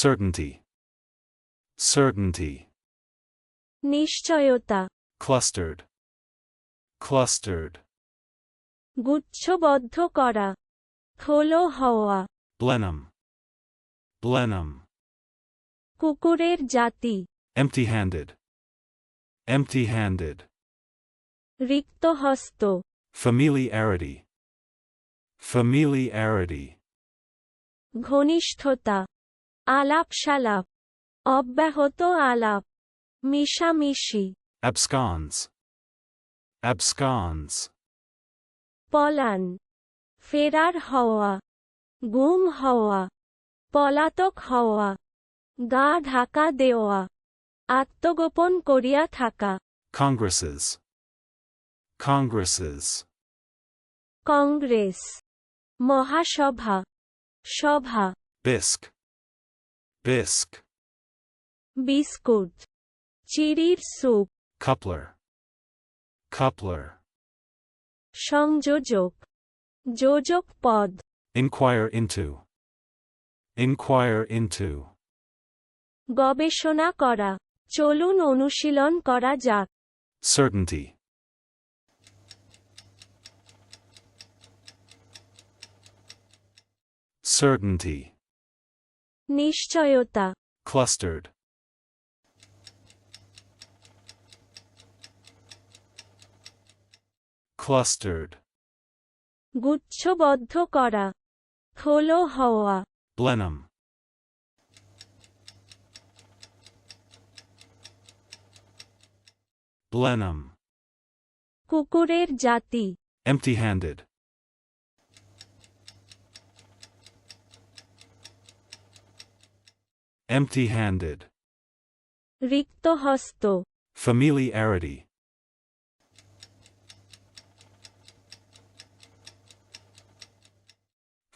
certainty, certainty, নিশ্চয়তা clustered, clustered, গুচ্ছবদ্ধ করা খোলো হওয়া blenheim, blenheim, কুকুরের জাতি empty handed, empty handed, রিক্তহস্ত familiarity, familiarity, ঘনিষ্ঠতা আলাপ সালাপ। অব্যাহত আলাপ। মিশামিশি। Absconds, absconds, পলান। ফেরার হওয়া। গুম হওয়া। পলাতক হওয়া। গা ঢাকা দেওয়া। আত্মগোপন করিয়া থাকা। Congresses, congresses, Congress. মহাসভা। সভা। Bisque, bisque, বিস্কুট চিড়ির স্যুপ coupler, coupler, সংযোজক যোজক পদ inquire into, inquire into, গবেষণা করা চলুন অনুশীলন করা যাক certainty, certainty, নিশ্চয়তা clustered, clustered, গুচ্ছবদ্ধ করা খোলো হওয়া blenheim, blenheim, কুকুরের জাতি empty handed, empty handed, রিক্তহস্ত familiarity,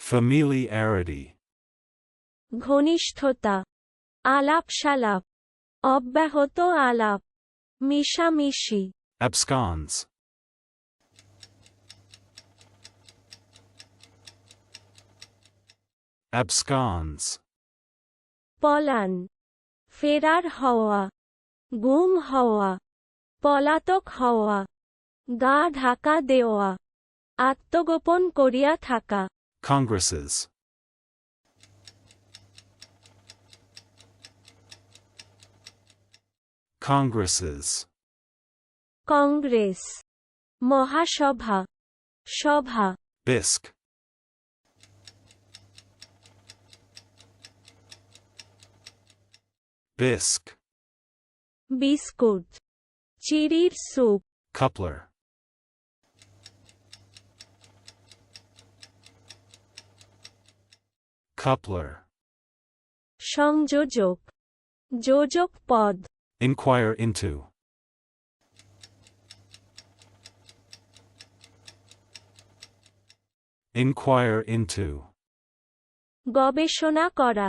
familiarity, ঘনিষ্ঠতা আলাপ সালাপ অব্যাহত আলাপ মিশামিশি absconds, absconds, পলান ফেরার হওয়া গুম হওয়া পলাতক হওয়া গা ঢাকা দেওয়া আত্মগোপন করিয়া থাকা। Congresses, congresses, কংগ্রেস মহাসভা সভা। Bisque, bisque, বিস্কুট চিড়ির স্যুপ coupler, coupler, সংযোজক যোজক পদ inquire into, inquire into, গবেষণা করা